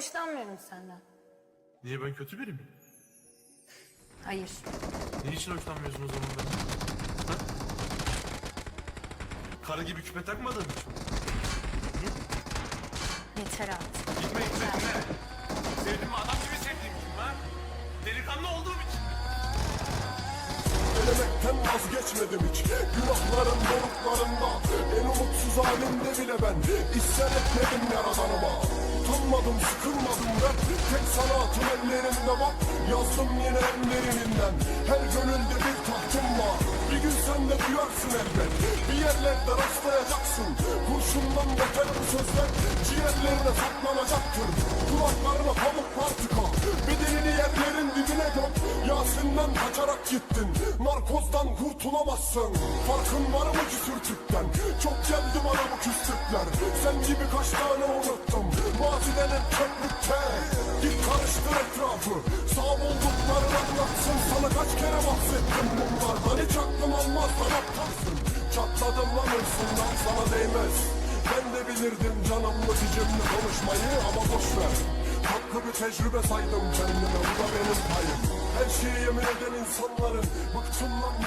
Hoşlanmıyorum senden. Niye ben kötü biriyim? Hayır. Niçin hoşlanmıyorsun o zaman benden? Ha? Karı gibi küpe takmadığın için. Yeter artık. Gitme gitme gitme. Sevdiğim adam gibi sevdiğim kim ha? Delikanlı olduğum için. Denemekten vazgeçmedim hiç Günahların doruklarında En umutsuz halimde bile ben İsyan etmedim yaradanıma Utanmadım sıkılmadım. Rap Tek sanatım ellerimde bak Yazdım yine ellerinden. Her gönülde bir tahtım var. Bir gün sen de duyarsın elbet. Bir yerlerde rastlayacaksın. Kurşundan beter bu sözler Yasin'den kaçarak gittin. Narkozdan kurtulamazsın. Farkın var mı ki sürtükten? Çok geldi bana bu küslükler Sen gibi kaç tane unuttum. Maziden hep çöplükte Git karıştır etrafı. Sağ buldukların anlatsın. Sana kaç kere bahsettim bunlardan Hiç aklım almaz lan aptalsın Çatladım lan hırsından sana değmez. Ben de bilirdim canımlı sicimli konuşmayı Ama boş ver. Tatlı bir tecrübe saydım kendime Bu da benim payım yemin eden insanların Bıktım lan